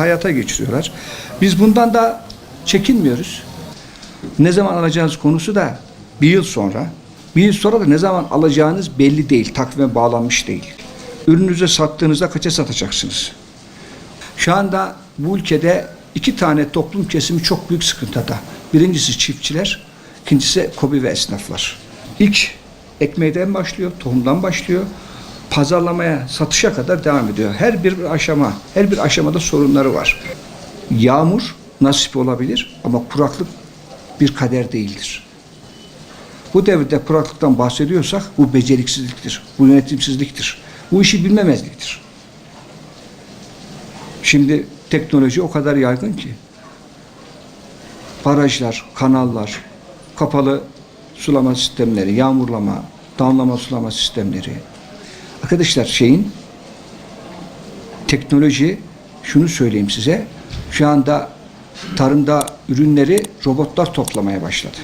hayata geçiriyorlar. Biz bundan da çekinmiyoruz. Ne zaman alacağınız konusu da bir yıl sonra. Bir yıl sonra da ne zaman alacağınız belli değil. Takvime bağlanmış değil. Ürününüzü sattığınızda kaça satacaksınız? Şu anda bu ülkede iki tane toplum kesimi çok büyük sıkıntıda. Birincisi çiftçiler, ikincisi kobi ve esnaflar. İlk ekmeğden başlıyor, tohumdan başlıyor. Pazarlamaya, satışa kadar devam ediyor. Her bir aşama, her bir aşamada sorunları var. Yağmur nasip olabilir ama kuraklık bir kader değildir. Bu devirde kuraklıktan bahsediyorsak bu beceriksizliktir, bu yönetimsizliktir, bu işi bilmemezliktir. Şimdi teknoloji o kadar yaygın ki barajlar, kanallar, kapalı sulama sistemleri, yağmurlama, damlama sulama sistemleri. Arkadaşlar şeyin teknoloji şunu söyleyeyim size. Şu anda tarımda ürünleri robotlar toplamaya başladı.